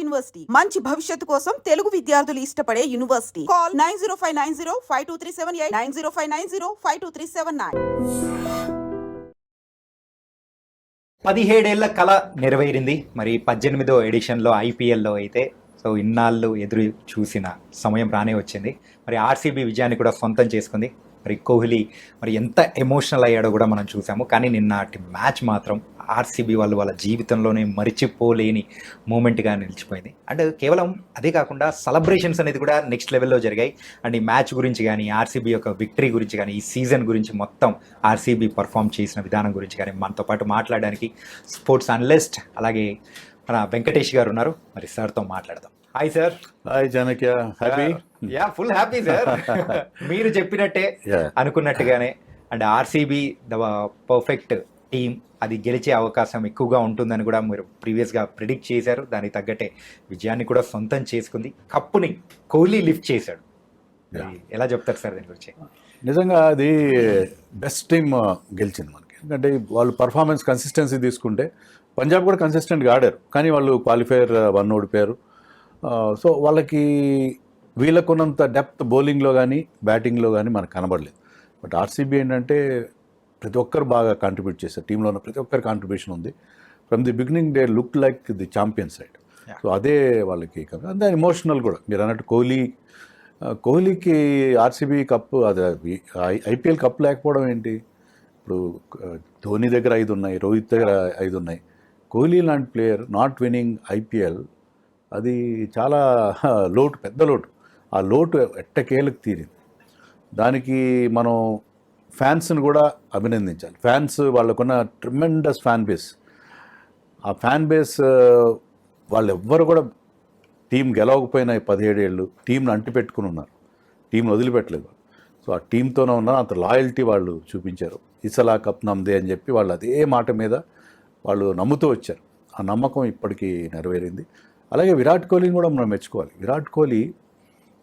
University మంచి భవిష్యత్తు కోసం తెలుగు విద్యార్థులు ఇష్టపడే university call nine zero five nine zero five two three seven eight nine zero five nine zero five two three seven nine. పదిహేడేళ్ళ కళ నెరవేరింది. మరి పద్దెనిమిదో ఎడిషన్లో ఐపీఎల్లో అయితే సో ఇన్నాళ్ళు ఎదురు చూసిన సమయం రానే వచ్చింది. మరి ఆర్సీబీ విజయాన్ని కూడా సొంతం చేసుకుంది. మరి కోహ్లీ మరి ఎంత ఎమోషనల్ అయ్యాడో కూడా మనం చూసాము. కానీ నిన్నటి మ్యాచ్ మాత్రం ఆర్సీబీ వాళ్ళు వాళ్ళ జీవితంలోనే మరిచిపోలేని మూమెంట్గా నిలిచిపోయింది. అండ్ కేవలం అదే కాకుండా సెలబ్రేషన్స్ అనేది కూడా నెక్స్ట్ లెవెల్లో జరిగాయి. అండ్ ఈ మ్యాచ్ గురించి కానీ ఆర్సీబీ యొక్క విక్టరీ గురించి కానీ ఈ సీజన్ గురించి మొత్తం ఆర్సీబీ పర్ఫామ్ చేసిన విధానం గురించి కానీ మనతో పాటు మాట్లాడడానికి స్పోర్ట్స్ అనలిస్ట్ అలాగే మన వెంకటేష్ గారు ఉన్నారు. మరి సార్తో మాట్లాడదాం. Hi sir hi Chanakya happy yeah full happy sir మీరు చెప్పినట్టే. అనుకున్నట్టుగానే. And RCB the perfect team అది గెలిచే అవకాశం ఎక్కువగా ఉంటుందని కూడా మీరు ప్రీవియస్గా ప్రిడిక్ట్ చేశారు. దానికి తగ్గట్టే విజయాన్ని కూడా సొంతం చేసుకుంది. కప్పుని కోహ్లీ లిఫ్ట్ చేశాడు. ఎలా చెప్తారు సార్ దీని గురించి? నిజంగా అది బెస్ట్ టీమ్ గెలిచింది మనకి. ఎందుకంటే వాళ్ళు పర్ఫార్మెన్స్ కన్సిస్టెన్సీ తీసుకుంటే పంజాబ్ కూడా కన్సిస్టెంట్గా ఆడారు. కానీ వాళ్ళు క్వాలిఫైయర్ వన్ ఓడిపోయారు. సో వాళ్ళకి వీళ్ళకున్నంత డెప్త్ బౌలింగ్లో కానీ బ్యాటింగ్లో కానీ మనకు కనబడలేదు. బట్ ఆర్సీబీ ఏంటంటే ప్రతి ఒక్కరు బాగా కాంట్రిబ్యూట్ చేశారు. టీంలో ఉన్న ప్రతి ఒక్కరి కాంట్రిబ్యూషన్ ఉంది. From the beginning day look like the champion side. So అదే వాళ్ళకి అంతే ఎమోషనల్ కూడా. మీరు అన్నట్టు కోహ్లీ కోహ్లీకి ఆర్సీబీ కప్ అది ఐపీఎల్ కప్ లేకపోవడం ఏంటి? ఇప్పుడు ధోని దగ్గర ఐదు ఉన్నాయి రోహిత్ దగ్గర ఐదు ఉన్నాయి. కోహ్లీ లాంటి ప్లేయర్ నాట్ విన్నింగ్ ఐపీఎల్ అది చాలా లోటు పెద్ద లోటు. ఆ లోటు ఎట్టకేలకు తీరింది. దానికి మనం ఫ్యాన్స్ని కూడా అభినందించాలి. ఫ్యాన్స్ వాళ్ళకున్న ట్రిమెండస్ ఫ్యాన్ బేస్. ఆ ఫ్యాన్ బేస్ వాళ్ళు ఎవ్వరు కూడా టీం గెలవకపోయినా ఈ పదిహేడు ఏళ్ళు టీంని అంటిపెట్టుకుని ఉన్నారు. టీంను వదిలిపెట్టలేదు. సో ఆ టీంతోనే ఉన్నారు. అంత లాయల్టీ వాళ్ళు చూపించారు. ఇసలా కప్ నమ్దే అని చెప్పి వాళ్ళు అదే మాట మీద వాళ్ళు నమ్ముతూ వచ్చారు. ఆ నమ్మకం ఇప్పటికీ నెరవేరింది. అలాగే విరాట్ కోహ్లీని కూడా మనం మెచ్చుకోవాలి. Virat Kohli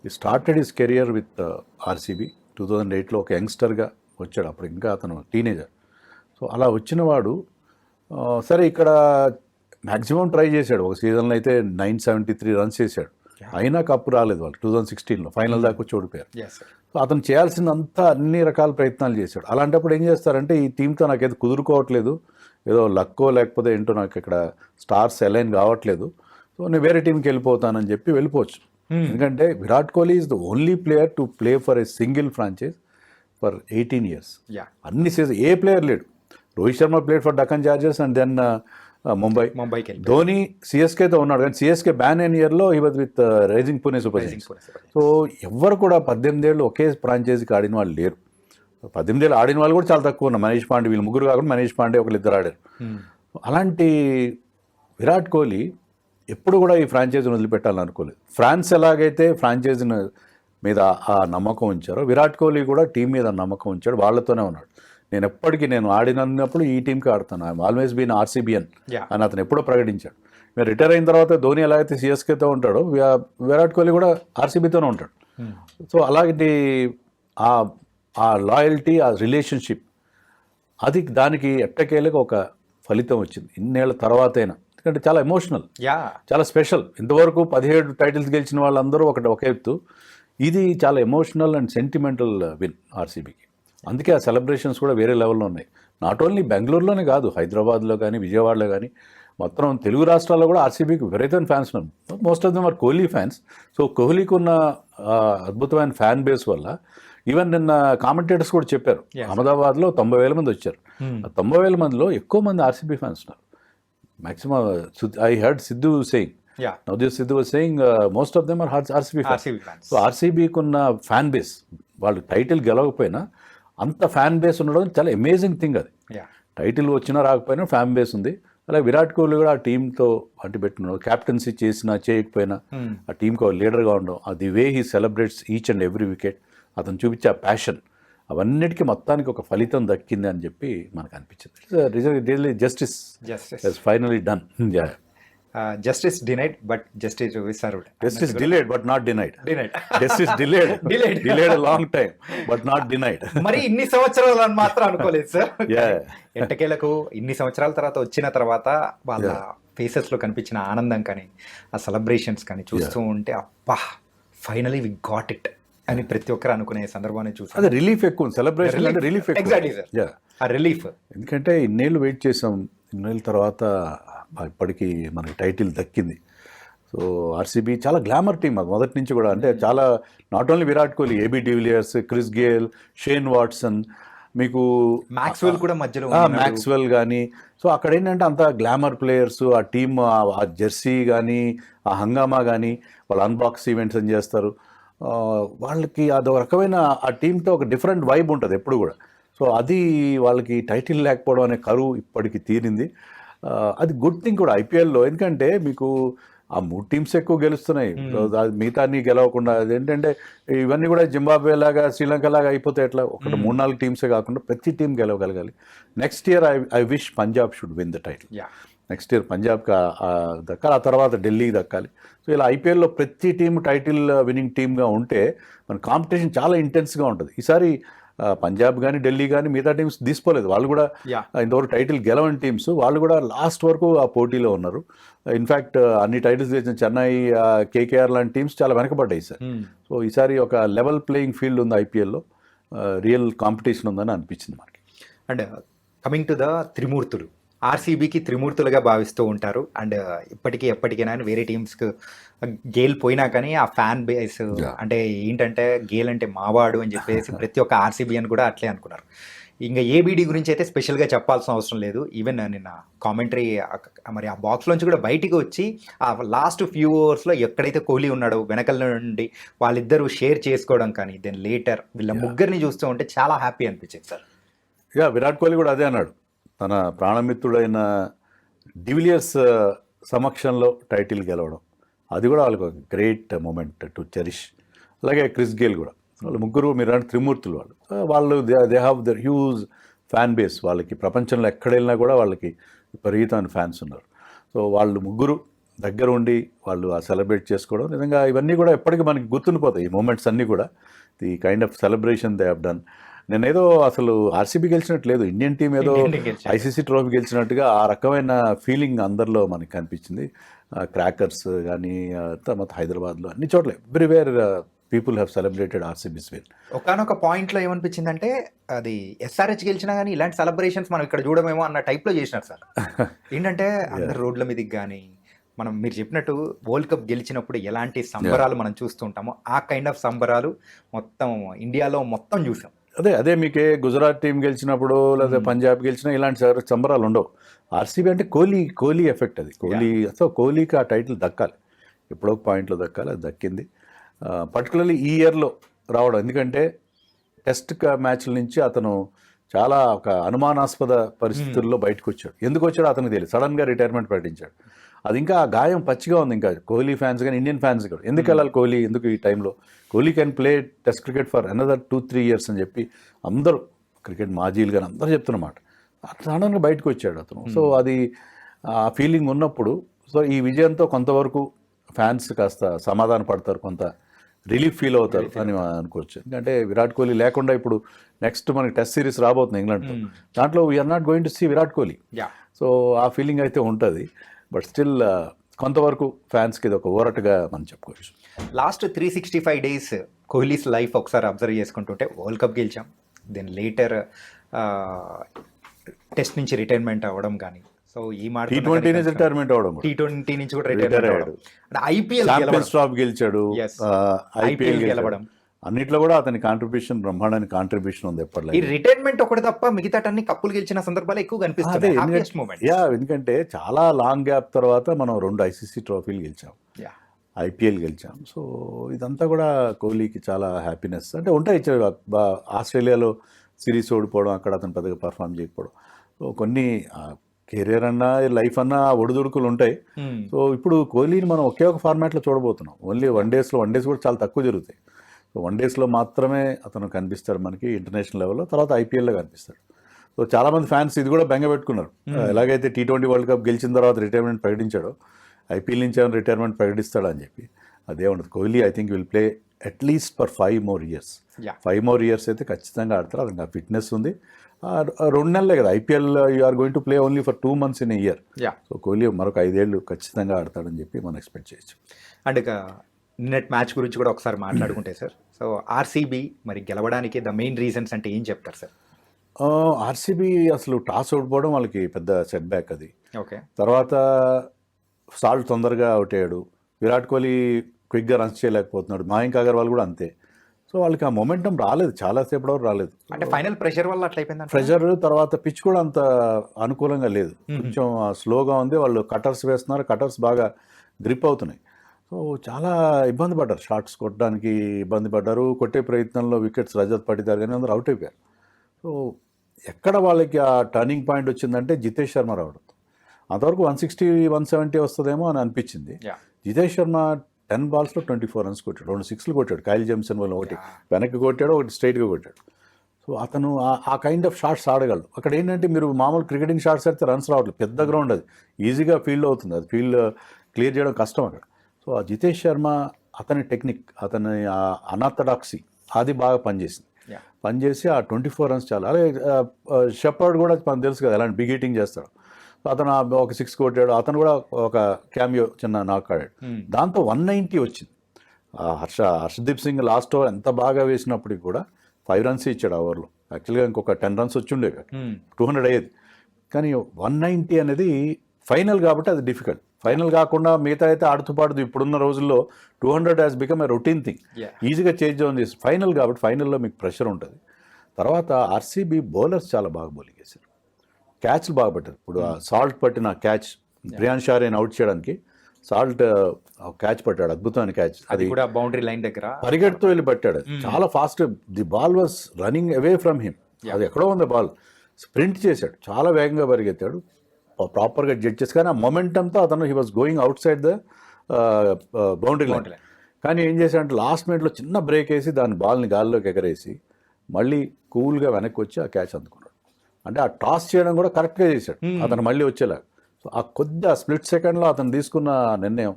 started his career with RCB two thousand ఎయిట్లో ఒక యంగ్స్టర్గా వచ్చాడు. అప్పుడు ఇంకా అతను టీనేజర్ సో అలా వచ్చిన వాడు ఆ, సరే ఇక్కడ మ్యాక్సిమం ట్రై చేశాడు. ఒక సీజన్లో అయితే నైన్ సెవెంటీ త్రీ రన్స్ చేశాడు. అయినా కప్పు రాలేదు వాళ్ళు టూ థౌజండ్ సిక్స్టీన్లో ఫైనల్ దాకా వచ్చి ఓడిపోయారు. సో అతను చేయాల్సిందంతా అన్ని రకాల ప్రయత్నాలు చేశాడు. అలాంటప్పుడు ఏం చేస్తారంటే ఈ టీంతో నాకేదో కుదురుకోవట్లేదు. ఏదో లక్కో లేకపోతే ఏంటో నాకు ఇక్కడ స్టార్స్ అలైన్ కావట్లేదు. సో నేను వేరే టీంకి వెళ్ళిపోతానని చెప్పి వెళ్ళిపోవచ్చు. ఎందుకంటే Virat Kohli is the only player to play for a single franchise for eighteen years అన్ని సీజన్ ఏ ప్లేయర్ లేడు. Rohit Sharma played for Deccan Chargers and then Mumbai ముంబైకి ధోని సిఎస్కేతో ఉన్నాడు. కానీ సిఎస్కే బ్యాన్ అయిన ఇయర్లో ఈ was with Rising Pune Super Kings so ఎవరు కూడా పద్దెనిమిది ఏళ్ళు ఒకే ఫ్రాంచైజీకి ఆడిన వాళ్ళు లేరు. పద్దెనిమిది ఏళ్ళు ఆడిన వాళ్ళు కూడా చాలా తక్కువ ఉన్నారు. మనీష్ పాండే వీళ్ళు ముగ్గురు కాకుండా మనీష్ పాండే ఒకళ్ళు ఇద్దరు ఆడారు. అలాంటి విరాట్ కోహ్లీ ఎప్పుడు కూడా ఈ ఫ్రాంచైజీని వదిలిపెట్టాలని అనుకోలేదు ఫ్రాన్స్ ఎలాగైతే ఫ్రాంచైజీని మీద ఆ నమ్మకం ఉంచారో విరాట్ కోహ్లీ కూడా టీం మీద నమ్మకం ఉంచాడు వాళ్ళతోనే ఉన్నాడు. నేను ఎప్పటికీ నేను ఆడినప్పుడు ఈ టీంకి ఆడతాను. I'm always been RCBian. అని అతను ఎప్పుడో ప్రకటించాడు. మీరు రిటైర్ అయిన తర్వాత ధోని ఎలా అయితే సిఎస్కేతో ఉంటాడో విరాట్ కోహ్లీ కూడా ఆర్సీబీతోనే ఉంటాడు. సో అలాంటి ఆ ఆ లాయల్టీ ఆ రిలేషన్షిప్ అది దానికి ఎట్టకేలకు ఒక ఫలితం వచ్చింది. ఇన్నేళ్ళ తర్వాతైనా. ఎందుకంటే చాలా ఎమోషనల్ యా. చాలా స్పెషల్ ఇంతవరకు పదిహేడు టైటిల్స్ గెలిచిన వాళ్ళందరూ ఒకటి ఒక ఎత్తు. ఇది చాలా ఎమోషనల్ అండ్ సెంటిమెంటల్ విన్ ఆర్సీబీకి అందుకే ఆ సెలబ్రేషన్స్ కూడా వేరే లెవెల్లో ఉన్నాయి. నాట్ ఓన్లీ బెంగళూరులోనే కాదు హైదరాబాద్లో కానీ విజయవాడలో కానీ మొత్తం తెలుగు రాష్ట్రాల్లో కూడా ఆర్సీబీకి విపరీతమైన ఫ్యాన్స్ ఉన్నారు. Most of them are Kohli fans so కోహ్లీకి ఉన్న అద్భుతమైన ఫ్యాన్ బేస్ వల్ల ఈవెన్ నిన్న కామెంటేటర్స్ కూడా చెప్పారు. అహ్మదాబాద్లో తొంభై వేల మంది వచ్చారు. ఆ తొంభై వేల మందిలో ఎక్కువ మంది ఆర్సీబీ ఫ్యాన్స్ ఉన్నారు. Maximum I heard Sidhu saying yeah Navdeep Sidhu was saying most of them are RCB fans RCB fans so ఆర్సీబీకి ఉన్న ఫ్యాన్ బేస్ వాళ్ళు టైటిల్ గెలవకపోయినా అంత ఫ్యాన్ బేస్ ఉండడం చాలా అమేజింగ్ థింగ్ అది. టైటిల్ వచ్చినా రాకపోయినా ఫ్యాన్ బేస్ ఉంది. అలాగే విరాట్ కోహ్లీ కూడా ఆ టీంతో అంటి పెట్టుకున్నాడు క్యాప్టెన్సీ చేసినా చేయకపోయినా ఆ టీంకి లీడర్గా ఉండడం. అది way he celebrates each and every wicket అతను చూపించే ఆ ప్యాషన్ అవన్నిటికీ మొత్తానికి ఒక ఫలితం దక్కింది అని చెప్పి మనకు అనిపించింది justice justice finally done justice denied but justice deserved justice delayed but not denied denied justice delayed Delayed. Delayed long time but not denied మరి ఇన్ని సంవత్సరాలు అని మాత్రం అనుకోలేదు సార్ Yeah. ఎట్టకేలకు ఇన్ని సంవత్సరాల తర్వాత వచ్చిన తర్వాత వాళ్ళ ఫేసెస్లో కనిపించిన ఆనందం కానీ ఆ సెలబ్రేషన్స్ కానీ చూస్తూ ఉంటే అబ్బా ఫైనలీ వి గాట్ ఇట్ అని ప్రతి ఒక్కరు అనుకునే సందర్భాన్ని అదే చూసాను రిలీఫ్ ఎక్కువ సెలబ్రేషన్ అంటే రిలీఫ్ ఎగ్జాక్ట్లీ సార్ ఆ రిలీఫ్. ఎందుకంటే ఇన్నేళ్ళు వెయిట్ చేసాం ఇన్నేళ్ళ తర్వాత ఇప్పటికీ మనకి టైటిల్ దక్కింది. సో ఆర్సీబీ చాలా గ్లామర్ టీం అది మొదటి నుంచి కూడా. అంటే చాలా not only Virat Kohli AB de Villiers Chris Gayle Shane Watson మీకు మ్యాక్స్వెల్ కూడా మధ్యలో. మ్యాక్స్వెల్ కానీ సో అక్కడ ఏంటంటే అంత గ్లామర్ ప్లేయర్స్ ఆ టీమ్ ఆ జెర్సీ కానీ ఆ హంగామా కానీ వాళ్ళు అన్బాక్స్ ఈవెంట్స్ అని చేస్తారు. వాళ్ళకి అదొక రకమైన ఆ టీంతో ఒక డిఫరెంట్ వైబ్ ఉంటుంది ఎప్పుడు కూడా. సో అది వాళ్ళకి టైటిల్ లేకపోవడం అనే కరువు ఇప్పటికి తీరింది. అది గుడ్ థింగ్ కూడా ఐపీఎల్లో. ఎందుకంటే మీకు ఆ మూడు టీమ్స్ ఎక్కువ గెలుస్తున్నాయి. సో దా- మిగతా అన్ని గెలవకుండా అదేంటంటే ఇవన్నీ కూడా జింబాబ్వే లాగా శ్రీలంక లాగా అయిపోతే ఎట్లా? ఒకటి మూడు నాలుగు టీమ్సే కాకుండా ప్రతి team గెలవగలగాలి. Next year I I wish Punjab should win the title. Yeah. Next year పంజాబ్కి దక్కాలి. ఆ తర్వాత ఢిల్లీకి దక్కాలి. సో ఇలా ఐపీఎల్లో ప్రతి టీం టైటిల్ విన్నింగ్ టీమ్గా ఉంటే మన కాంపిటీషన్ చాలా ఇంటెన్స్గా ఉంటుంది. ఈసారి పంజాబ్ కానీ ఢిల్లీ కానీ మిగతా టీమ్స్ తీసుకోలేదు. వాళ్ళు కూడా ఇంతవరకు టైటిల్ గెలవని టీమ్స్ వాళ్ళు కూడా లాస్ట్ వరకు ఆ పోటీలో ఉన్నారు. ఇన్ఫ్యాక్ట్ అన్ని టైటిల్స్ తెచ్చిన చెన్నై కేకేఆర్ లాంటి టీమ్స్ చాలా వెనకబడ్డాయి సార్ సో ఈసారి ఒక లెవెల్ ప్లేయింగ్ ఫీల్డ్ ఉంది ఐపీఎల్లో. రియల్ కాంపిటీషన్ ఉందని అనిపించింది మనకి. అండ్ కమింగ్ టు ద త్రిమూర్తులు. ఆర్సీబీకి త్రిమూర్తులుగా భావిస్తూ ఉంటారు. అండ్ ఇప్పటికీ ఎప్పటికైనా వేరే టీమ్స్కి గేల్ పోయినా కానీ ఆ ఫ్యాన్ బేస్. అంటే ఏంటంటే గేల్ అంటే మావాడు అని చెప్పేసి ప్రతి ఒక్క ఆర్సీబీ అని కూడా అట్లే అనుకున్నారు. ఇంకా ఏబీడీ గురించి అయితే స్పెషల్గా చెప్పాల్సిన అవసరం లేదు. ఈవెన్ నిన్న కామెంటరీ మరి ఆ బాక్స్లోంచి కూడా బయటికి వచ్చి ఆ లాస్ట్ ఫ్యూ అవర్స్లో ఎక్కడైతే కోహ్లీ ఉన్నాడో వెనకల నుండి వాళ్ళిద్దరూ షేర్ చేసుకోవడం కానీ దెన్ లేటర్ వీళ్ళ ముగ్గురిని చూస్తూ ఉంటే చాలా హ్యాపీ అనిపించింది సార్. యా విరాట్ కోహ్లీ కూడా అదే అన్నాడు. తన ప్రాణమిత్రుడైన డివిలియర్స్ సమక్షంలో టైటిల్ గెలవడం. అది కూడా వాళ్ళకి ఒక గ్రేట్ మూమెంట్ టు చెరిష్. అలాగే క్రిస్ గేల్ కూడా. వాళ్ళు ముగ్గురు మీరు అంటే త్రిమూర్తులు వాళ్ళు. వాళ్ళు they they have their huge fan base వాళ్ళకి ప్రపంచంలో ఎక్కడ వెళ్ళినా కూడా వాళ్ళకి విపరీతమైన ఫ్యాన్స్ ఉన్నారు. సో వాళ్ళు ముగ్గురు దగ్గర ఉండి వాళ్ళు ఆ సెలబ్రేట్ చేసుకోవడం. నిజంగా ఇవన్నీ కూడా ఎప్పటికీ మనకి గుర్తుండిపోతాయి. ఈ మూమెంట్స్ అన్నీ కూడా. The kind of celebration they have done నేనేదో అసలు ఆర్సీబీ గెలిచినట్టు లేదు ఇండియన్ టీం ఏదో. ఐసీసీ ట్రోఫీ గెలిచినట్టుగా ఆ రకమైన ఫీలింగ్ అందరిలో మనకి కనిపించింది. క్రాకర్స్ కానీ తర్వాత హైదరాబాద్లో అన్ని చోట్ల. Everywhere people have celebrated RCB's win ఒకనొక పాయింట్లో ఏమనిపించిందంటే అది ఎస్ఆర్హెచ్ గెలిచినా కానీ ఇలాంటి సెలబ్రేషన్స్ మనం ఇక్కడ చూడమేమో అన్న టైప్లో చేసినారు సార్. ఏంటంటే అందరు రోడ్ల మీదకి కానీ మనం మీరు చెప్పినట్టు వరల్డ్ కప్ గెలిచినప్పుడు ఎలాంటి సంబరాలు మనం చూస్తుంటామో ఆ కైండ్ ఆఫ్ సంబరాలు మొత్తం ఇండియాలో మొత్తం చూసాం. అదే అదే మీకే గుజరాత్ టీం గెలిచినప్పుడు లేదా పంజాబ్ గెలిచినా ఇలాంటి సంబరాలు ఉండవు. ఆర్సీబీ అంటే కోహ్లీ కోహ్లీ ఎఫెక్ట్ అది. కోహ్లీ సో కోహ్లీకి ఆ టైటిల్ దక్కాలి. ఎప్పుడో ఒక పాయింట్లో దక్కాలి అది దక్కింది. పర్టికులర్లీ ఈ ఇయర్లో రావడం ఎందుకంటే టెస్ట్ మ్యాచ్ల నుంచి అతను చాలా ఒక అనుమానాస్పద పరిస్థితుల్లో బయటకు వచ్చాడు ఎందుకు వచ్చాడో అతనికి తెలియదు. సడన్గా రిటైర్మెంట్ ప్రకటించాడు. అది ఇంకా ఆ గాయం పచ్చిగా ఉంది ఇంకా. కోహ్లీ ఫ్యాన్స్ కానీ ఇండియన్ ఫ్యాన్స్ కూడా. ఎందుకు వెళ్ళాలి కోహ్లీ? ఎందుకు ఈ టైంలో Kohli can play test cricket for another two three years అని చెప్పి అందరూ క్రికెట్ మాజీలు కానీ అందరూ చెప్తున్నమాట. సడన్గా బయటకు వచ్చాడు అతను. సో అది ఆ ఫీలింగ్ ఉన్నప్పుడు సో ఈ విజయంతో కొంతవరకు ఫ్యాన్స్ కాస్త సమాధాన పడతారు కొంత రిలీఫ్ ఫీల్ అవుతారు అని అనుకోవచ్చు. ఎందుకంటే విరాట్ కోహ్లీ లేకుండా ఇప్పుడు నెక్స్ట్ మనకి టెస్ట్ సిరీస్ రాబోతుంది ఇంగ్లాండ్తో. దాంట్లో we are not going to see Virat Kohli. So ఆ ఫీలింగ్ అయితే ఉంటుంది. బట్ స్టిల్ కొంతవరకు ఫ్యాన్స్కి ఇది ఒక ఊరటగా మనం చెప్పుకోవచ్చు. Last three sixty five days Kohli's life ఒకసారి అబ్జర్వ్ చేసుకుంటుంటే వరల్డ్ కప్ గెలిచాం. దెన్ లేటర్ టెస్ట్ నుంచి రిటైర్మెంట్ అవ్వడం కానీ సో ఈ మాట టీ ట్వంటీ నుంచి రిటైర్మెంట్ అవడం టీ ట్వంటీ నుంచి కూడా రిటైర్మెంట్ అయ్యాడు. అవ్వడం ఐపీఎల్ ఛాంపియన్స్ ట్రాఫ్ గెలిచాడు. ఐపీఎల్ గెలవడం. అన్నిట్లో కూడా అతని కాంట్రిబ్యూషన్ బ్రహ్మాండమైన కాంట్రిబ్యూషన్ ఉంది ఈ ఎప్పటిలాగే రిటైర్మెంట్ ఒకటి తప్ప మిగతా అన్ని కప్పులు గెలిచిన సందర్భాలు ఎక్కువ మూమెంట్ యా ఎందుకంటే చాలా లాంగ్ గ్యాప్ తర్వాత మనం రెండు ఐసీసీ ట్రోఫీలు గెలిచాం. ఐపీఎల్ గెలిచాం. సో ఇదంతా కూడా కోహ్లీకి చాలా హ్యాపీనెస్ అంటే ఉంటాయి ఆస్ట్రేలియాలో సిరీస్ ఓడిపోవడం అక్కడ అతను పెద్దగా పర్ఫామ్ చేయకపోవడం. సో కొన్ని కెరీర్ అన్నా లైఫ్ అన్నా ఒడిదుడుకులు ఉంటాయి. సో ఇప్పుడు కోహ్లీని మనం ఒకే ఒక ఫార్మాట్లో చూడబోతున్నాం. ఓన్లీ వన్ డేస్లో వన్ డేస్ కూడా చాలా తక్కువ జరుగుతాయి. సో వన్ డేస్లో మాత్రమే అతను కనిపిస్తాడు మనకి ఇంటర్నేషనల్ లెవెల్లో తర్వాత ఐపీఎల్లో కనిపిస్తాడు. సో చాలామంది ఫ్యాన్స్ ఇది కూడా బెంగ పెట్టుకున్నారు. ఎలాగైతే టీ ట్వంటీ వరల్డ్ కప్ గెలిచిన తర్వాత రిటైర్మెంట్ ప్రకటించాడో ఐపీఎల్ నుంచి ఏమైనా రిటైర్మెంట్ ప్రకటిస్తాడు అని చెప్పి అదే ఉండదు. Kohli I think will play at least for five more years. Five more years అయితే ఖచ్చితంగా ఆడతారు. అతనికి ఆ ఫిట్నెస్ ఉంది రెండు నెలలే కదా. IPL you are going to play only for two months in year yeah so Kohli మరొక ఐదేళ్ళు ఖచ్చితంగా ఆడతాడని చెప్పి మనం ఎక్స్పెక్ట్ చేయొచ్చు. అండ్ ఇక నిన్నటి మ్యాచ్ గురించి కూడా ఒకసారి మాట్లాడుకుంటే సార్. సో ఆర్సీబీ మరి గెలవడానికి ద మెయిన్ రీజన్స్ అంటే ఏం చెప్తారు సార్? ఆర్సీబీ అసలు టాస్ ఓడిపోవడం వాళ్ళకి పెద్ద సెట్ బ్యాక్ అది. ఓకే. తర్వాత సాల్ట్ తొందరగా అవుట్ అయ్యాడు. విరాట్ కోహ్లీ క్విక్గా రన్స్ చేయలేకపోతున్నాడు. మాయంక్ అగర్వాల్ కూడా అంతే. సో వాళ్ళకి ఆ మొమెంటం రాలేదు. చాలాసేపు వరకు రాలేదు. అంటే ఫైనల్ ప్రెషర్ వల్ల అట్లయిపోయింది ప్రెషర్ తర్వాత పిచ్ కూడా అంత అనుకూలంగా లేదు. కొంచెం స్లోగా ఉంది. వాళ్ళు కటర్స్ వేస్తున్నారు. కటర్స్ బాగా గ్రిప్ అవుతున్నాయి. సో చాలా ఇబ్బంది పడ్డారు. షార్ట్స్ కొట్టడానికి ఇబ్బంది పడ్డారు. కొట్టే ప్రయత్నంలో వికెట్స్ రజత్ పడిదారు కానీ అందరూ అవుట్ అయిపోయారు. సో ఎక్కడ వాళ్ళకి ఆ టర్నింగ్ పాయింట్ వచ్చిందంటే జితేష్ శర్మ రావడం. అంతవరకు వన్ సిక్స్టీ వన్ సెవెంటీ వస్తుందేమో అని అనిపించింది. జితేష్ శర్మ టెన్ బాల్స్లో ట్వంటీ ఫోర్ రన్స్ కొట్టాడు. రెండు సిక్స్లు కొట్టాడు. కైల్ జెమ్సన్ వల్ల ఒకటి. వెనక్కి కొట్టాడు ఒకటి స్ట్రైట్గా కొట్టాడు. సో అతను ఆ- కైండ్ ఆఫ్ షాట్స్ ఆడగలడు. అక్కడ ఏంటంటే మీరు మామూలు క్రికెటింగ్ షాట్స్ అయితే రన్స్ రావట్లేదు. పెద్ద గ్రౌండ్ అది. ఈజీగా ఫీల్డ్ అవుతుంది. అది ఫీల్డ్ క్లియర్ చేయడం కష్టం అక్కడ. సో ఆ జితేష్ శర్మ అతని టెక్నిక్ అతని అనార్థడాక్సీ అది బాగా పనిచేసింది. పనిచేసి ఆ ట్వంటీ ఫోర్ రన్స్ చాలు. అలాగే షెపర్డ్ కూడా మనకు తెలుసు కదా ఎలాంటి బిగ్ హిట్టింగ్ చేస్తాడు. సో అతను ఒక సిక్స్ కొట్టాడు అతను కూడా ఒక క్యామియో చిన్న నాక్ ఆడాడు. దాంతో వన్ నైంటీ వచ్చింది. ఆ హర్ష హర్షదీప్ సింగ్ లాస్ట్ ఓవర్ ఎంత బాగా వేసినప్పటికి కూడా ఫైవ్ రన్స్ ఇచ్చాడు ఆ ఓవర్లో. యాక్చువల్గా ఇంకొక టెన్ రన్స్ వచ్చి ఉండే టూ హండ్రెడ్ అయ్యేది. కానీ వన్ నైంటీ అనేది ఫైనల్ కాబట్టి అది డిఫికల్ట్. ఫైనల్ కాకుండా మిగతా అయితే ఆడుతూ పాడుతూ ఇప్పుడున్న రోజుల్లో two hundred has become a routine thing. ఈజీగా చేంజ్ ఆన్ చేసి ఫైనల్ కాబట్టి ఫైనల్లో మీకు ప్రెషర్ ఉంటుంది. తర్వాత ఆర్సీబీ బౌలర్స్ చాలా బాగా బౌలింగ్ వేశారు క్యాచ్లు బాగా పట్టారు ఇప్పుడు ఆ సాల్ట్ పట్టిన క్యాచ్ ప్రియాన్ షారేని అవుట్ చేయడానికి సాల్ట్ క్యాచ్ పట్టాడు అద్భుతమైన క్యాచ్ అది కూడా బౌండరీ లైన్ దగ్గర. పరిగెడుతూ వెళ్ళి పట్టాడు. చాలా fast the ball was running away from him అది ఎక్కడో ఉంది బాల్ స్ప్రింట్ చేశాడు. చాలా వేగంగా పరిగెత్తాడు. ప్రాపర్గా జడ్జ్ చేసి కానీ ఆ మొమెంటంతో అతను he was going outside the boundary line. కానీ ఏం చేశాడంటే లాస్ట్ మినిట్లో చిన్న బ్రేక్ వేసి దాని బాల్ని గాల్లోకి ఎగరేసి మళ్ళీ కూల్గా వెనక్కి వచ్చి ఆ క్యాచ్ అందుకున్నాడు. అంటే ఆ టాస్ చేయడం కూడా కరెక్ట్గా చేశాడు. అతను మళ్ళీ వచ్చేలాగా సో ఆ కొద్ది ఆ స్ప్లిట్ సెకండ్లో అతను తీసుకున్న నిర్ణయం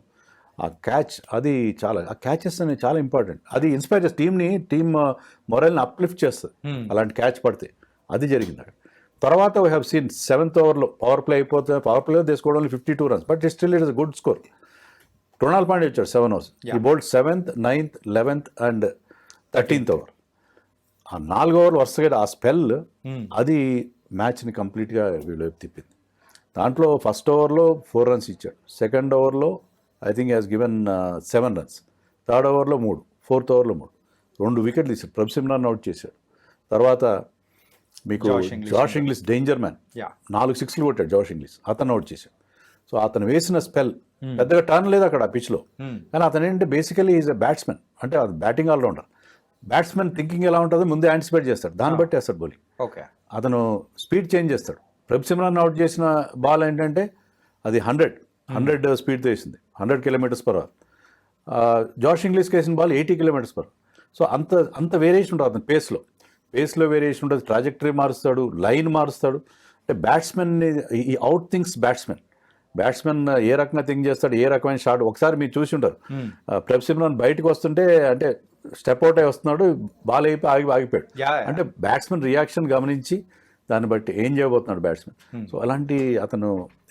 ఆ క్యాచ్ అది చాలా ఆ క్యాచెస్ అనేవి చాలా ఇంపార్టెంట్ అది ఇన్స్పైర్ చేస్తుంది. టీంని టీమ్ మొరల్ని అప్లిఫ్ట్ చేస్తుంది. అలాంటి క్యాచ్ పడితే అది జరిగింది అక్కడ. తర్వాత వీ హ్యావ్ సీన్ సెవెంత్ ఓవర్లో పవర్ ప్లే అయిపోతే పవర్ ప్లేలో తీసుకోవడం fifty two runs but still it is good score టొనాల్ Pandey వచ్చాడు సెవెన్ ఓవర్స్ ఈ bowled seventh ninth eleventh and thirteenth over ఆ నాలుగు ఓవర్లు వరుసగా ఆ స్పెల్ అది మ్యాచ్ని కంప్లీట్గా వీళ్ళు వైపు తిప్పింది. దాంట్లో ఫస్ట్ ఓవర్లో ఫోర్ రన్స్ ఇచ్చాడు. సెకండ్ ఓవర్లో I think has given seven runs third ఓవర్లో మూడు. ఫోర్త్ ఓవర్లో మూడు. రెండు వికెట్లు ఇచ్చాడు. ప్రభ్ సిమ్రాన్ అవుట్ చేశాడు. తర్వాత మీకు జాష్ ఇంగ్లీష్ డేంజర్ మ్యాన్ నాలుగు సిక్స్లు కొట్టాడు జాష్ ఇంగ్లీష్ అతను అవుట్ చేశాడు. సో అతను వేసిన స్పెల్ పెద్దగా టర్న్ లేదు అక్కడ పిచ్లో కానీ అతను ఏంటంటే బేసికలీ ఈజ్ ఎ బ్యాట్స్మెన్ అంటే అది బ్యాటింగ్ ఆల్రౌండర్ బ్యాట్స్మెన్ థింకింగ్ ఎలా ఉంటుందో ముందే యాంటిసిపేట్ చేస్తాడు. దాన్ని బట్టి వేస్తాడు బౌలింగ్ ఓకే అతను స్పీడ్ చేంజ్ చేస్తాడు. ప్రభ్ సిమ్రాన్ అవుట్ చేసిన బాల్ ఏంటంటే అది హండ్రెడ్ హండ్రెడ్ స్పీడ్తో వేసింది. Hundred kilometres per hour Josh ఇంగ్లీష్కి వేసిన ball eighty kilometres per so అంత అంత వేరియేషన్ ఉంటుంది అతని పేస్లో పేస్లో వేరియేషన్ ఉంటుంది ట్రాజెక్టరీ మారుస్తాడు లైన్ మారుస్తాడు. అంటే బ్యాట్స్మెన్ ఈ అవుట్ థింగ్స్ బ్యాట్స్మెన్. బ్యాట్స్మెన్ ఏ రకంగా థింక్ చేస్తాడు ఏ రకమైన షాట్ ఒకసారి మీరు చూసి ఉంటారు. ప్రభ్ సిమ్రాన్ బయటకు వస్తుంటే అంటే స్టెప్ అవుట్ అయి వస్తున్నాడు బాల్ అయిపోయి ఆగి ఆగిపోయాడు. అంటే బ్యాట్స్మెన్ రియాక్షన్ గమనించి దాన్ని బట్టి ఏం చేయబోతున్నాడు బ్యాట్స్మెన్ సో అలాంటి అతను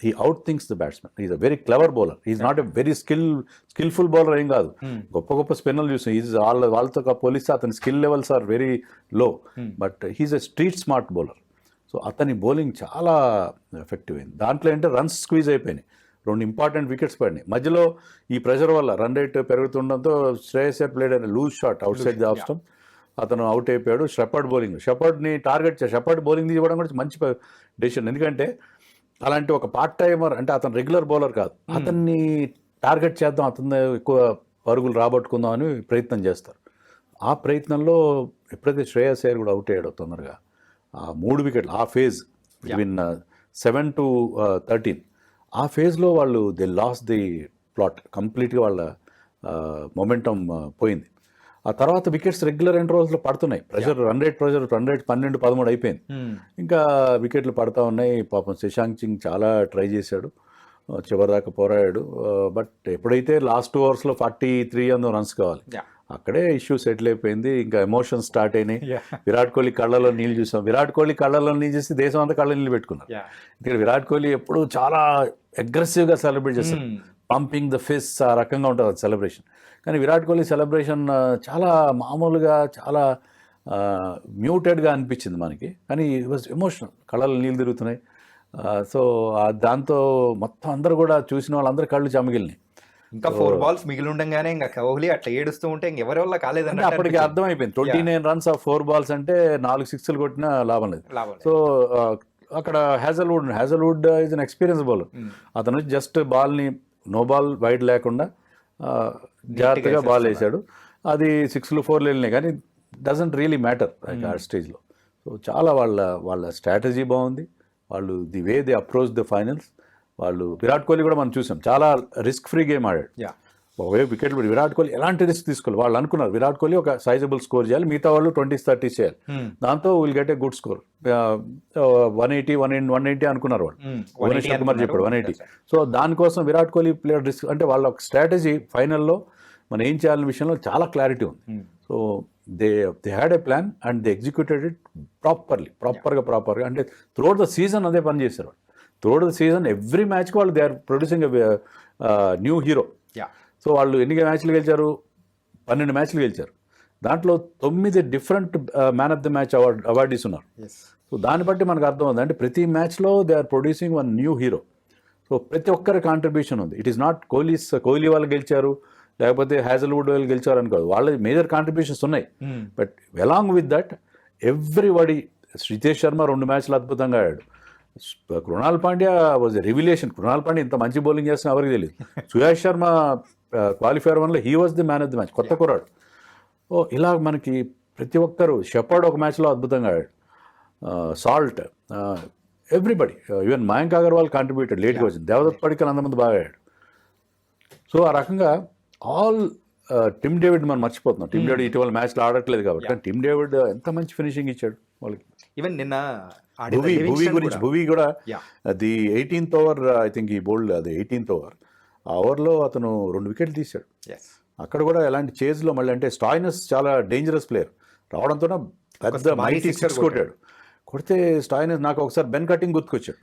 ఈ outthinks the batsmen is a very clever bowler is not a very skill skillful bowler ఏం కాదు. గొప్ప గొప్ప స్పిన్నర్లు చూసాం ఈజ్ వాళ్ళ వాళ్ళతో పోలిస్తే అతని skill levels are very low but he's a street smart bowler so అతని బౌలింగ్ చాలా ఎఫెక్టివ్ అయింది. దాంట్లో ఏంటంటే రన్స్ స్క్వీజ్ అయిపోయినాయి. రెండు ఇంపార్టెంట్ వికెట్స్ పడినాయి. మధ్యలో ఈ ప్రెషర్ వల్ల రన్ రేట్ పెరుగుతుండడంతో శ్రేయస్ ప్లేడ్ అనే loose shot outside the off stump అతను అవుట్ అయిపోయాడు. షెపర్డ్ బౌలింగ్ షెపర్డ్ని టార్గెట్ చేసి షెపర్డ్ బౌలింగ్ తీసుకోవడం కూడా మంచి డెసిషన్ ఎందుకంటే అలాంటి ఒక పార్ట్ టైమర్ అంటే అతను రెగ్యులర్ బౌలర్ కాదు. అతన్ని టార్గెట్ చేద్దాం అతను ఎక్కువ పరుగులు రాబట్టుకుందాం అని ప్రయత్నం చేస్తారు. ఆ ప్రయత్నంలో ఎప్పుడైతే శ్రేయస్ అయ్యర్ కూడా అవుట్ అయ్యాడో తొందరగా ఆ మూడు వికెట్లు ఆ phase between seven to thirteen ఆ ఫేజ్లో వాళ్ళు దే లాస్ ది ప్లాట్ కంప్లీట్గా వాళ్ళ మొమెంటం పోయింది. ఆ తర్వాత వికెట్స్ రెగ్యులర్ ఇంటర్వల్స్లో పడుతున్నాయి? Pressure run rate pressure run rate పన్నెండు పదమూడు అయిపోయింది. ఇంకా వికెట్లు పడతా ఉన్నాయి. పాపం శశాంక్ సింగ్ చాలా ట్రై చేశాడు. చివరిదాకా పోరాడాడు. బట్ ఎప్పుడైతే లాస్ట్ టూ అవర్స్లో ఫార్టీ త్రీ అందు రన్స్ కావాలి అక్కడే ఇష్యూ సెటిల్ అయిపోయింది. ఇంకా ఎమోషన్స్ స్టార్ట్ అయినాయి. విరాట్ కోహ్లీ కళ్ళలో నీళ్ళు చూసాం. విరాట్ కోహ్లీ కళ్ళలో నీళ్ళు చూసి దేశం అంతా కళ్ళ నీళ్ళు పెట్టుకున్నారు. ఇక్కడ విరాట్ కోహ్లీ ఎప్పుడు చాలా అగ్రెసివ్గా సెలబ్రేట్ చేస్తారు Hmm. పంపింగ్ ద ఫిస్ ఆ రకంగా ఉంటుంది సెలబ్రేషన్ కానీ విరాట్ కోహ్లీ సెలబ్రేషన్ చాలా మామూలుగా చాలా మ్యూటెడ్గా అనిపించింది మనకి. కానీ ఇట్ వాజ్ ఎమోషనల్ కళ్ళలో నీళ్ళు తిరుగుతున్నాయి. సో దాంతో మొత్తం అందరూ కూడా చూసిన వాళ్ళందరూ కళ్ళు చెమగిలినాయి. ఇంకా ఫోర్ బాల్స్ మిగిలి ఉండగానే ఇంకా కోహ్లీ అట్లా ఏడుస్తూ ఉంటే ఇంకెవరి వల్ల కాలేదంటే అప్పటికి అర్థమైపోయింది. ట్వంటీ నైన్ రన్స్ ఆ ఫోర్ బాల్స్ అంటే నాలుగు సిక్స్లు కొట్టినా లాభం లేదు. సో అక్కడ Hazlewood Hazlewood is an experienced bowler. అతను జస్ట్ బాల్ని నో బాల్ వైడ్ లేకుండా జాగ్రత్తగా బాల్ వేసాడు అది సిక్స్లు ఫోర్లు వెళ్ళినాయి కానీ డజంట్ రియలీ మ్యాటర్ ఆ స్టేజ్లో సో చాలా వాళ్ళ వాళ్ళ స్ట్రాటజీ బాగుంది. వాళ్ళు the way they approach the finals వాళ్ళు విరాట్ కోహ్లీ కూడా మనం చూసాం. చాలా రిస్క్ ఫ్రీ గేమ్ ఆడాడు ఒకవైపు వికెట్లు పడి విరాట్ కోహ్లీ ఎలాంటి రిస్క్ తీసుకోవాలి? వాళ్ళు అనుకున్నారు విరాట్ కోహ్లీ ఒక సైజబుల్ స్కోర్ చేయాలి మిగతా వాళ్ళు ట్వంటీ థర్టీ చేయాలి. Hmm. దాంతో will get a good score one eighty one one eighty అనుకున్నారు వాళ్ళు. Hmm. భువనేశ్వర్ కుమార్ చెప్పాడు వన్ ఎయిటీ. సో దానికోసం విరాట్ కోహ్లీ ప్లేయర్ రిస్క్ అంటే వాళ్ళ ఒక స్ట్రాటజీ ఫైనల్లో మనం ఏం చేయాలనే విషయంలో చాలా క్లారిటీ ఉంది. Hmm. So they they had a plan and they executed it properly ప్రాపర్గా ప్రాపర్గా అంటే త్రూఅవుట్ ద సీజన్ అదే పని చేశారు వాళ్ళు. త్రూఅవుట్ ద సీజన్ ఎవ్రీ మ్యాచ్కి వాళ్ళు they are producing new hero. So వాళ్ళు ఎన్ని మ్యాచ్లు గెలిచారు? పన్నెండు మ్యాచ్లు గెలిచారు. దాంట్లో తొమ్మిది different man of the match award awardees ఉన్నారు. Yes. సో దాన్ని బట్టి మనకు అర్థమవుతుంది అంటే ప్రతి మ్యాచ్లో they are producing one new hero. So ప్రతి ఒక్కరి కాంట్రిబ్యూషన్ ఉంది. It is not Kohli's Kohli వాళ్ళు గెలిచారు లేకపోతే హ్యాజల్వుడ్ వాళ్ళు గెలిచారు అనుకోదు వాళ్ళ మేజర్ కాంట్రిబ్యూషన్స్ ఉన్నాయి. Hmm. But along with that everybody Shritesh Sharma రెండు మ్యాచ్లు అద్భుతంగా ఆడాడు. కృణాల్ పాండ్యా వాజ్ రివిలేషన్ కృణాల్ పాండ్యా ఇంత మంచి బౌలింగ్ చేస్తున్నా ఎవరికి తెలియదు సుయాష్ శర్మ క్వాలిఫైర్ వన్లో he was the man of the match కొత్త కుర్రాడు. ఓ ఇలా మనకి ప్రతి ఒక్కరు షెపర్డ్ ఒక మ్యాచ్లో అద్భుతంగా ఆడాడు. Salt everybody even Mayank Agarwal contributed లేట్గా వచ్చింది దేవదత్ పడికల్ అంతమంది బాగా ఆడాడు. సో ఆ రకంగా ఆల్ టిమ్ డేవిడ్ మనం మర్చిపోతున్నాం. టిమ్ డేవిడ్ ఇటీవల మ్యాచ్లో ఆడట్లేదు కాబట్టి. కానీ టిమ్ డేవిడ్ ఎంత మంచి ఫినిషింగ్ ఇచ్చాడు వాళ్ళకి. ఈవెన్ నిన్న భువి గురించి భువి కూడా. అది ఎయిటీన్త్ ఓవర్ ఐ థింక్ ఈ బోల్డ్ అది ఎయిటీన్త్ ఓవర్ ఆ ఓవర్లో అతను రెండు వికెట్లు తీశాడు. అక్కడ కూడా ఎలాంటి చేజ్లో మళ్ళీ అంటే స్టాయినస్ చాలా డేంజరస్ ప్లేయర్ రావడంతో పెద్ద మైటీ సిక్స్ కొట్టాడు. కొడితే స్టాయినస్ నాకు ఒకసారి బెన్ కటింగ్ గుర్తుకొచ్చాడు.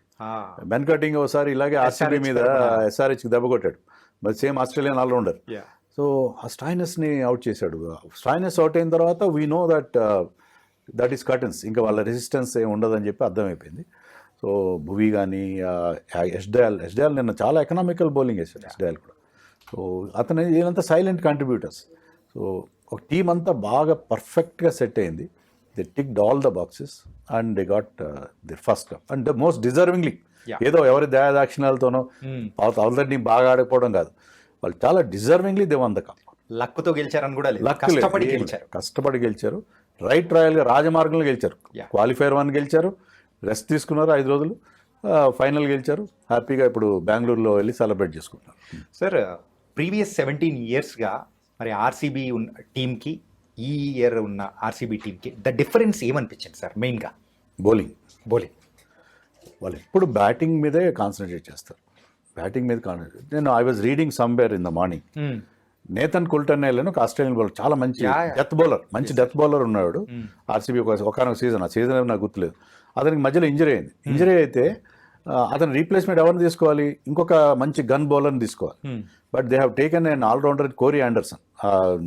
బెన్ కటింగ్ ఒకసారి ఇలాగే ఆర్సీబీ SRH మీద. ఎస్ఆర్హెచ్కి దెబ్బ కొట్టాడు. మరి సేమ్ ఆస్ట్రేలియన్ ఆల్రౌండర్. సో ఆ స్టాయినస్ని అవుట్ చేశాడు. స్టాయినస్ అవుట్ అయిన తర్వాత we know that that is Cutting's ఇంకా వాళ్ళ రెసిస్టెన్స్ ఏమి ఉండదని చెప్పి అర్థమైపోయింది. సో భువి కానీ ఎస్డయాల్ ఎస్డయాల్ నిన్న చాలా ఎకనామికల్ బౌలింగ్ వేసాడు ఎస్డయాల్ కూడా. సో అతను ఈయనంతా సైలెంట్ కంట్రిబ్యూటర్స్ సో ఒక టీం అంతా బాగా పర్ఫెక్ట్గా సెట్ అయింది. They ticked all the boxes and they got the first cup and the most deservingly. ఏదో ఎవరి దయాదాక్షిణాలతోనో Hmm. అవతల టీం బాగా ఆడకపోవడం కాదు. వాళ్ళు చాలా deservingly they won the cup లక్కుతో గెలిచారని కూడా కష్టపడి. గెలిచారు. కష్టపడి గెలిచారు. రైట్ రాయల్గా రాజమార్గంలో గెలిచారు. క్వాలిఫైర్ వన్ గెలిచారు. రెస్ట్ తీసుకున్నారు ఐదు రోజులు. ఫైనల్ గెలిచారు. హ్యాపీగా ఇప్పుడు బెంగళూరులో వెళ్ళి సెలబ్రేట్ చేసుకుంటున్నారు. సార్ ప్రీవియస్ సెవెంటీన్ ఇయర్స్గా మరి ఆర్సీబీ ఉన్న టీంకి ఈ ఇయర్ ఉన్న ఆర్సీబీ టీంకి ద డిఫరెన్స్ ఏమనిపించింది సార్ మెయిన్గా? బౌలింగ్. బౌలింగ్. వాళ్ళు ఎప్పుడు బ్యాటింగ్ మీదే కాన్సన్ట్రేట్ చేస్తారు. బ్యాటింగ్ మీద కాన్సన్ట్రేట్ నేను I was reading somewhere in the morning Nathan Coulter వెళ్ళాను ఒక ఆస్ట్రేలియన్ బౌలర్ చాలా మంచి. డెత్ బౌలర్ మంచి డెత్ బౌలర్ ఉన్నాడు. ఆర్సీబీ ఒక ఒకనొక సీజన్ ఆ సీజన్ నాకు గుర్తులేదు. అతనికి మధ్యలో ఇంజరీ అయింది. ఇంజరీ అయితే అతని రీప్లేస్మెంట్ ఎవరిని తీసుకోవాలి? ఇంకొక మంచి గన్ బౌలర్ని తీసుకోవాలి. But they have taken and allrounder Corey Anderson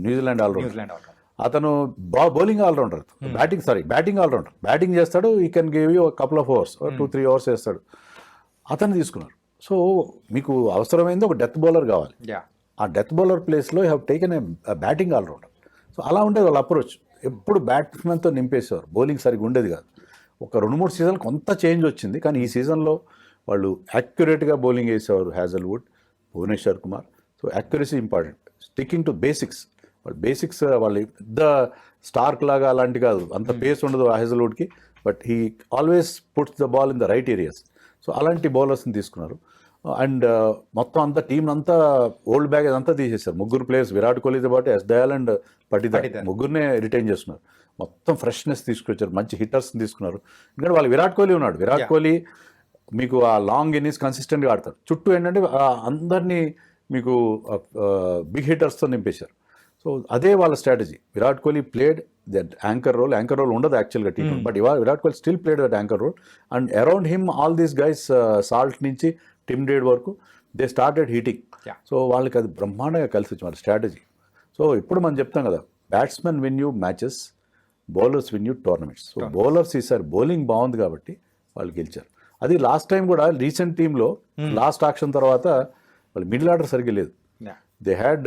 New Zealand allrounder అతను బా bowling allrounder batting sorry batting allrounder batting చేస్తాడు ఈ can give you couple of overs two three overs చేస్తాడు. అతన్ని తీసుకున్నారు సో మీకు అవసరమైంది ఒక డెత్ బౌలర్ కావాలి. యా ఆ డెత్ బౌలర్ ప్లేస్లో have taken a batting allrounder so అలా ఉండేది వాళ్ళ అప్రోచ్ ఎప్పుడు బ్యాట్స్మెన్తో నింపేసేవారు. బౌలింగ్ సరిగ్గా ఉండేది కాదు. ఒక రెండు మూడు సీజన్ కొంత చేంజ్ వచ్చింది. కానీ ఈ సీజన్లో వాళ్ళు యాక్యురేట్గా బౌలింగ్ వేసేవారు Hazlewood Bhuvneshwar Kumar. So accuracy important. Sticking to basics. వాళ్ళు బేసిక్స్ వాళ్ళు పెద్ద స్టార్క్ లాగా అలాంటి కాదు. అంత పేస్ ఉండదు హ్యాజల్వుడ్కి. But he always puts the ball in the right areas. So అలాంటి బౌలర్స్ని తీసుకున్నారు. అండ్ మొత్తం అంతా టీం అంతా ఓల్డ్ బ్యాగ్ అంతా తీసేశారు. ముగ్గురు ప్లేయర్స్. విరాట్ కోహ్లీతో పాటు ఎస్ దయాల్ అండ్ పటిదార్. ముగ్గురునే రిటైన్ చేస్తున్నారు. మొత్తం ఫ్రెష్నెస్ తీసుకొచ్చారు. మంచి హిట్టర్స్ని తీసుకున్నారు. ఎందుకంటే వాళ్ళు విరాట్ కోహ్లీ ఉన్నాడు. విరాట్. కోహ్లీ మీకు ఆ లాంగ్ ఇన్నింగ్స్ కన్సిస్టెంట్గా ఆడతారు చుట్టూ ఏంటంటే అందరినీ మీకు బిగ్ హిట్టర్స్తో నింపేశారు. సో అదే వాళ్ళ strategy Virat Kohli played that anchor role anchor role ఉండదు యాక్చువల్గా టీ బట్ ఇవాళ Virat Kohli still played that anchor role and around him all these guys Salt నుంచి టిమ్ డేడ్ వరకు దే స్టార్టెడ్ హీటింగ్. సో వాళ్ళకి అది బ్రహ్మాండంగా కలిసి వచ్చింది వాళ్ళ స్ట్రాటజీ సో ఇప్పుడు మనం చెప్తాం కదా batsmen win you matches bowlers win you tournaments. So bowlers ఈసారి బౌలింగ్ బాగుంది కాబట్టి వాళ్ళు గెలిచారు. అది లాస్ట్ టైం కూడా రీసెంట్ టీంలో లాస్ట్ ఆక్షన్ తర్వాత వాళ్ళు మిడిల్ ఆర్డర్ సరిగ్గా లేదు. They had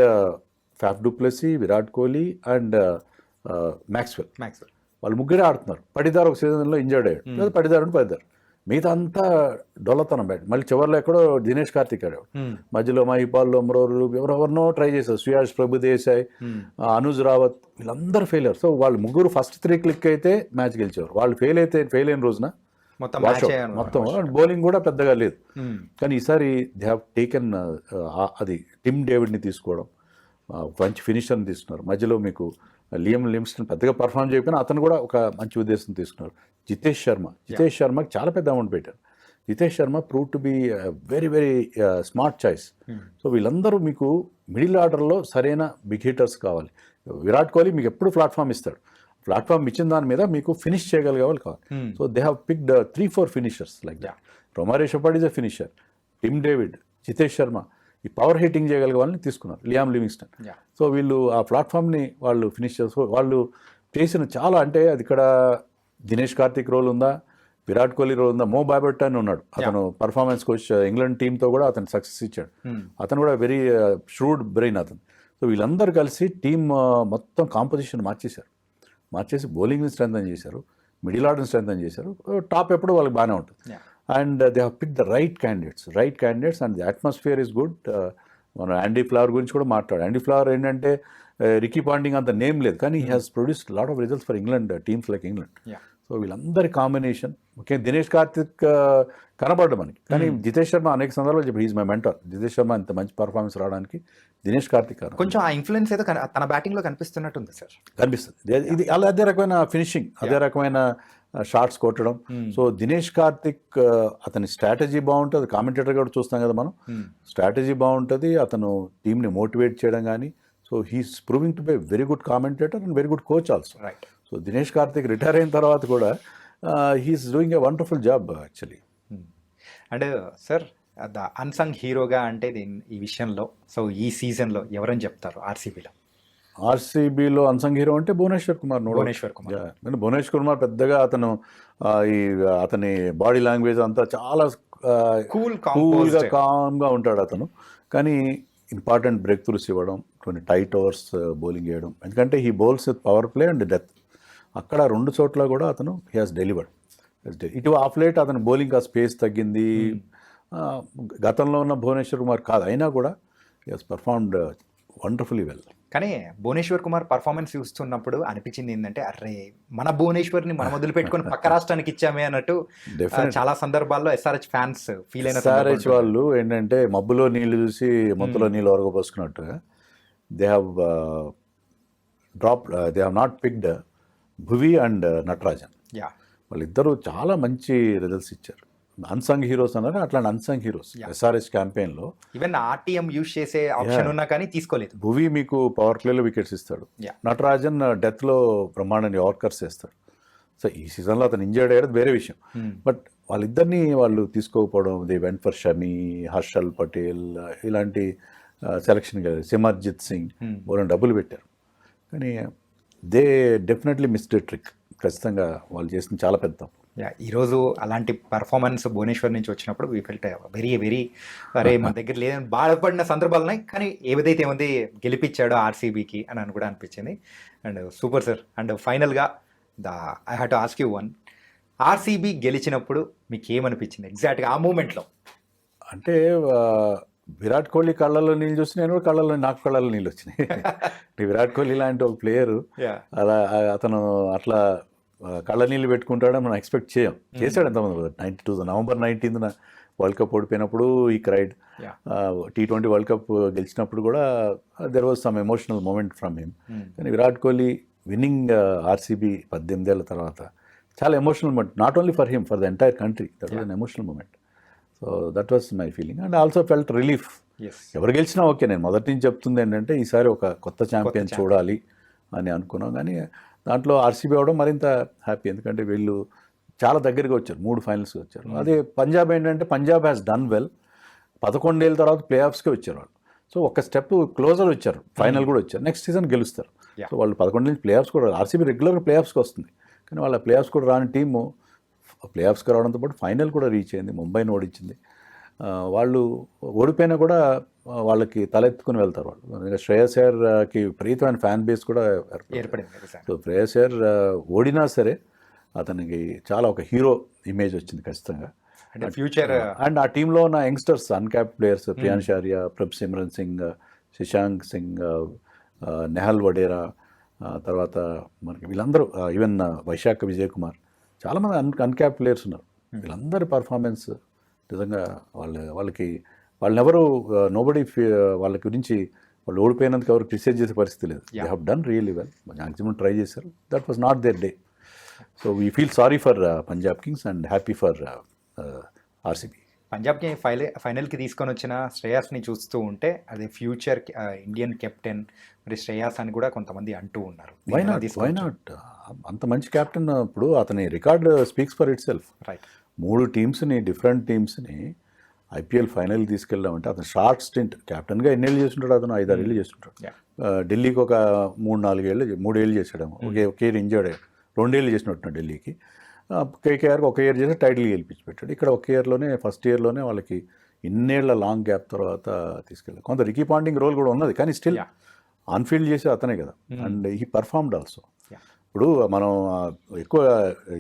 Faf du Plessis Virat Kohli and Maxwell Max వాళ్ళు ముగ్గురే ఆడుతున్నారు. పడిదారు ఒక సీజన్లో ఇంజర్డ్ అయ్యాడు. పడిదారు అంటే పడిదారు మిగతా అంతా డొల్లతనం బ్యాట్. మళ్ళీ చివరిలో ఎక్కడో దినేష్ కార్తిక్ ఆడాడు. మధ్యలో మహిపాల్ లోమ్రోరు ఎవరెవరినో ట్రై చేశారు. సుయాష్ ప్రభు దేశాయ్ అనుజ్ రావత్ వీళ్ళందరూ ఫెయిల్ సో వాళ్ళు ముగ్గురు ఫస్ట్ త్రీ క్లిక్ అయితే మ్యాచ్ గెలిచేవారు. వాళ్ళు ఫెయిల్ అయితే ఫెయిల్ అయిన రోజున మొత్తం బౌలింగ్ కూడా పెద్దగా లేదు. కానీ ఈసారి దే హ్యావ్ టేకెన్ అది టిమ్ డేవిడ్ని తీసుకోవడం మంచి ఫినిషర్ని తీసుకున్నారు. మధ్యలో మీకు లియం లిమ్స్టన్ పెద్దగా పర్ఫామ్ చేయకపోయినా అతను కూడా ఒక మంచి ఉద్దేశం తీసుకున్నారు. జితేష్ శర్మ. జితేష్ శర్మకి చాలా పెద్ద అమౌంట్ పెట్టారు. Jitesh Sharma prove to be very very smart choice so వీళ్ళందరూ మీకు మిడిల్ ఆర్డర్లో సరైన బిగ్ హిట్టర్స్ కావాలి. విరాట్ కోహ్లీ మీకు ఎప్పుడు ప్లాట్ఫామ్ ఇస్తాడు. ప్లాట్ఫామ్ ఇచ్చిన దాని మీద మీకు ఫినిష్ చేయగలిగే వాళ్ళు కావాలి. So they have picked three four finishers like that Romario Shepherd is a finisher Tim David Jitesh Sharma. ఈ పవర్ హిట్టింగ్ చేయగలిగే వాళ్ళని తీసుకున్నారు లియామ్ లివింగ్స్టన్. సో వీళ్ళు ఆ ప్లాట్ఫామ్ని వాళ్ళు ఫినిష్ చేసు వాళ్ళు చేసిన చాలా అంటే అది ఇక్కడ దినేష్ కార్తిక్ రోల్ ఉందా విరాట్ కోహ్లీ రోల్ ఉందా మో బాబర్ట్ అని ఉన్నాడు అతను పర్ఫార్మెన్స్ కోచ్ ఇంగ్లాండ్ టీంతో కూడా అతను సక్సెస్ ఇచ్చాడు. అతను కూడా వెరీ ష్రూడ్ బ్రెయిన్ అతను. సో వీళ్ళందరూ కలిసి టీమ్ మొత్తం కాంపోజిషన్ మార్చేశారు. మార్చేసి బౌలింగ్ని స్ట్రెంథన్ చేశారు మిడిల్ ఆర్డర్ని స్ట్రెంథన్ చేశారు. టాప్ ఎప్పుడు వాళ్ళకి బాగానే ఉంటుంది. And they have pick the right candidates right candidates and the atmosphere is good మన యాండీ ఫ్లవర్ గురించి కూడా మాట్లాడు. యాండీ ఫ్లవర్ ఏంటంటే రికీ పాండింగ్ అంత నేమ్ లేదు కానీ he has produced lot of results for England teams like England. So వీళ్ళందరి combination ముఖ్యంగా దినేష్ కార్తిక్ uh, కనబడ్డం మనకి. కానీ జితేష్ శర్మ అనేక సందర్భాలు చెప్పి he's my mentor Jitesh Sharma ఇంత మంచి పర్ఫార్మెన్స్ రావడానికి దినేష్ కార్తిక్ కొంచెం ఆ ఇన్ఫ్లుయెన్స్ కన- తన బ్యాటింగ్లో కనిపిస్తున్నట్టుంది సార్ కనిపిస్తుంది. ఇది అలా అదే రకమైన ఫినిషింగ్ అదే రకమైన షార్ట్స్ కొట్టడం. సో దినేష్ కార్తిక్ అతని స్ట్రాటజీ బాగుంటుంది. కామెంటేటర్ కూడా చూస్తాం కదా మనం. స్ట్రాటజీ బాగుంటుంది. అతను టీంని మోటివేట్ చేయడం కానీ so he's proving to be very good commentator and very good coach also right so Dinesh Karthik retire అయిన తర్వాత కూడా he's doing a wonderful job actually and sir the unsung హీరోగా అంటే ఈ విషయంలో సో ఈ సీజన్లో ఎవరని చెప్తారు ఆర్సీబీలో? ఆర్సీబీలో అన్సంగ్ హీరో అంటే భువనేశ్వర్ కుమార్ భువనేశ్వర్ కుమార్. నేను భువనేశ్వర్ కుమార్ పెద్దగా అతను ఈ అతని బాడీ లాంగ్వేజ్ అంతా చాలా Cool, కూల్గా. కామ్గా ఉంటాడు అతను. కానీ ఇంపార్టెంట్ బ్రేక్ త్రూస్ ఇవ్వడం కొన్ని టైట్ ఓవర్స్ బౌలింగ్ చేయడం. ఎందుకంటే he bowls with power play and death. అక్కడ రెండు చోట్ల కూడా అతను హీ హాస్ డెలివర్డ్. ఇటు ఆఫ్ లేట్ అతని బౌలింగ్ ఆ స్పేస్ తగ్గింది. ఆ, గతంలో ఉన్న భువనేశ్వర్ కుమార్ కాదు అయినా కూడా he has performed wonderfully well. కానీ భువనేశ్వర్ కుమార్ పర్ఫార్మెన్స్ చూస్తున్నప్పుడు అనిపించింది ఏంటంటే అరే మన భువనేశ్వర్ని మనం వదిలిపెట్టుకొని పక్క రాష్ట్రానికి ఇచ్చామే అన్నట్టు. చాలా సందర్భాల్లో ఎస్ఆర్హెచ్ ఫ్యాన్స్ ఫీల్ అయిన ఎస్ఆర్హెచ్ వాళ్ళు ఏంటంటే మబ్బులో నీళ్ళు చూసి మొత్తలో నీళ్ళు ఒరగపోసుకున్నట్టుగా they have drop they have not picked Bhuvi and Natarajan yeah వాళ్ళిద్దరూ చాలా మంచి రిజల్ట్స్ ఇచ్చారు. అన్సంగ్ హీరోస్ అన్నారు అట్లాంటి అన్సంగ్ హీరోస్. ఎస్ఆర్హెచ్ క్యాంపెయిన్లో ఈవెన్ ఆర్టీఎం యూజ్ చేసే ఆప్షన్ ఉన్నా కానీ తీసుకోలేదు. భువి మీకు పవర్ ప్లేలో వికెట్స్ ఇస్తాడు. నటరాజన్ డెత్లో బ్రహ్మాండాన్ని ఆర్కర్స్ వేస్తాడు సో ఈ సీజన్లో అతను ఇంజర్డ్ అయ్యేది వేరే విషయం. బట్ వాళ్ళిద్దరిని వాళ్ళు తీసుకోకపోవడం they went for Shami Harshal Patel ఇలాంటి సెలక్షన్ సిమర్జిత్ సింగ్ వాళ్ళని డబ్బులు పెట్టారు. కానీ దే డెఫినెట్లీ మిస్డ్ ట్రిక్ ఖచ్చితంగా వాళ్ళు చేసిన చాలా పెద్ద తప్పు. ఈరోజు అలాంటి పర్ఫార్మెన్స్ భువనేశ్వర్ నుంచి వచ్చినప్పుడు వీ ఫెల్ట్ వెరీ వెరీ అరే మన దగ్గర లేదని బాధపడిన సందర్భాలు ఉన్నాయి కానీ ఏదైతే ఏముంది గెలిపించాడో ఆర్సీబీకి అని అని కూడా అనిపించింది. అండ్ సూపర్ సార్ అండ్ ఫైనల్గా the I have to ask you one RCB గెలిచినప్పుడు మీకు ఏమనిపించింది ఎగ్జాక్ట్గా ఆ మూమెంట్లో అంటే విరాట్ కోహ్లీ కళ్ళల్లో నీళ్ళు చూసి నేను కూడా కళ్ళల్లో నాకు కళ్ళల్లో నీళ్ళు వచ్చినాయి. విరాట్ కోహ్లీ లాంటి ఒక ప్లేయరు అలా అతను అట్లా కళ్ళ నీళ్ళు పెట్టుకుంటాడని మనం ఎక్స్పెక్ట్ చేయం. చేశాడు ఎంతమంది ninety two November nineteenth world cup ఓడిపోయినప్పుడు ఈ cried T twenty world cup గెలిచినప్పుడు కూడా there was some emotional moment from him కానీ విరాట్ కోహ్లీ విన్నింగ్ ఆర్సీబీ పద్దెనిమిదేళ్ళ తర్వాత చాలా emotional moment not only for him for the entire country that was an emotional moment so that was my feeling and also felt relief ఎవరు గెలిచినా okay నేను మొదటి నుంచి చెప్తుంది ఏంటంటే ఈసారి ఒక కొత్త ఛాంపియన్. చూడాలి అని అనుకున్నాం. కానీ దాంట్లో ఆర్సీబీ అవడం మరింత హ్యాపీ. ఎందుకంటే వీళ్ళు చాలా దగ్గరగా వచ్చారు. మూడు ఫైనల్స్కి వచ్చారు. అదే పంజాబ్ ఏంటంటే పంజాబ్ హ్యాస్ డన్ వెల్ పదకొండేళ్ళ తర్వాత ప్లే ఆఫ్స్కే వచ్చారు వాళ్ళు. సో ఒక స్టెప్ క్లోజర్ వచ్చారు. ఫైనల్ కూడా వచ్చారు. నెక్స్ట్ సీజన్ గెలుస్తారు. సో వాళ్ళు పదకొండు నుంచి ప్లే ఆఫ్స్ కూడా ఆర్సీబీ రెగ్యులర్గా ప్లే ఆఫ్స్కి వస్తుంది. కానీ వాళ్ళ ప్లే ఆఫ్స్ కూడా రాని టీము ప్లే ఆఫ్స్కి రావడంతో పాటు ఫైనల్ కూడా రీచ్ అయింది. ముంబైని ఓడించింది. వాళ్ళు ఓడిపోయినా కూడా వాళ్ళకి తలెత్తుకుని వెళ్తారు వాళ్ళు. శ్రేయస్ అయ్యర్కి విపరీతమైన ఫ్యాన్ బేస్ కూడా ఏర్పడింది. సో శ్రేయస్ అయ్యర్ ఓడినా సరే అతనికి చాలా ఒక హీరో ఇమేజ్ వచ్చింది ఖచ్చితంగా. అంటే ఫ్యూచర్ అండ్ ఆ టీంలో ఉన్న youngsters uncapped players Priyansh Arya Prabhsimran Singh Shashank Singh Nehal Wadhera తర్వాత మనకి వీళ్ళందరూ ఈవెన్ వైశాఖ విజయ్ కుమార్ చాలామంది అన్ అన్క్యాప్ ప్లేయర్స్ ఉన్నారు. వీళ్ళందరి పర్ఫార్మెన్స్ నిజంగా వాళ్ళ వాళ్ళకి వాళ్ళెవరు నోబడి వాళ్ళ గురించి వాళ్ళు ఓడిపోయినందుకు ఎవరు క్రిటిసైజ్ చేసే పరిస్థితి లేదు. They have done really well maximum try చేశారు. That was not their day so we feel sorry for Punjab Kings and happy for RCB పంజాబ్కి ఫైల్ ఫైనల్కి తీసుకొని వచ్చిన శ్రేయాస్ని చూస్తూ ఉంటే అది ఫ్యూచర్ ఇండియన్ కెప్టెన్ మరి శ్రేయాస్ అని కూడా కొంతమంది అంటూ ఉన్నారు. వై నాట్ వై నాట్ అంత మంచి కెప్టెన్ ఇప్పుడు అతని record speaks for itself right మూడు టీమ్స్ని డిఫరెంట్ టీమ్స్ని ఐపీఎల్ ఫైనల్ తీసుకెళ్ళామంటే అతను షార్ట్ స్టింట్ కెప్టెన్గా ఎన్నేళ్ళు చేస్తుంటాడు అతను? ఐదారు ఏళ్ళు చేస్తుంటాడు. ఢిల్లీకి ఒక మూడు నాలుగేళ్ళు మూడేళ్ళు చేసాడేమో ఒకే ఒకే ఇయర్ ఇంజర్డ్ రెండేళ్ళు చేసినట్టున్నాడు ఢిల్లీకి. కేకేఆర్కి ఒక ఇయర్ చేసి టైటిల్ గెలిపించి పెట్టాడు. ఇక్కడ ఒక ఇయర్లోనే ఫస్ట్ ఇయర్లోనే వాళ్ళకి ఇన్నేళ్ళ లాంగ్ గ్యాప్ తర్వాత తీసుకెళ్ళారు కొంత రికీ పాండింగ్ రోల్ కూడా ఉన్నది కానీ స్టిల్. ఆన్ఫీల్డ్ చేసే అతనే కదా. And he performed also. ఇప్పుడు మనం ఎక్కువ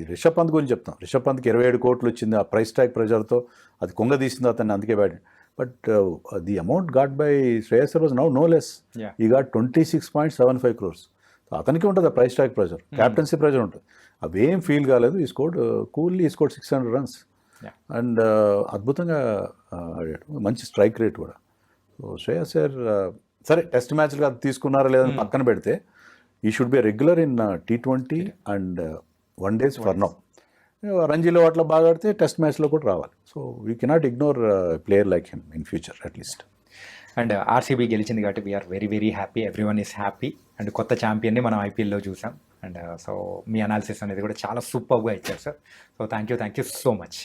రిషబ్ పంత్ గురించి చెప్తాం. రిషబ్ పంత్కి ఇరవై ఏడు కోట్లు వచ్చింది ఆ ప్రైస్ ట్యాగ్ ప్రెజర్తో అది కొంగ తీసింది అతన్ని అందుకే bad. But the amount got by శ్రేయసర్ was now no less. He got twenty six point seven five crores అతనికి ఉంటుంది ఆ price tag pressure captaincy pressure ఉంటుంది. అవేం ఫీల్ కాలేదు. ఈ స్కోడ్ కూల్లీ ఈ స్కోడ్ సిక్స్ హండ్రెడ్ రన్స్. అండ్ అద్భుతంగా ఆడాడు. మంచి స్ట్రైక్ రేట్ కూడా. సో శ్రేయస్ సార్ సరే టెస్ట్ మ్యాచ్లు అది తీసుకున్నారా లేదని పక్కన పెడితే he should be regular in T twenty and one days for now రంజీలో అట్లా బాగా ఆడితే టెస్ట్ మ్యాచ్లో కూడా రావాలి so we cannot ignore player like him in future at least and RCB గెలిచింది కాబట్టి we are very very happy everyone is happy and కొత్త ఛాంపియన్ని మనం ఐపీఎల్లో చూసాం. అండ్ సో uh, మీ అనాలిసిస్ అనేది కూడా చాలా సూపర్గా ఇచ్చారు sir so thank you thank you so much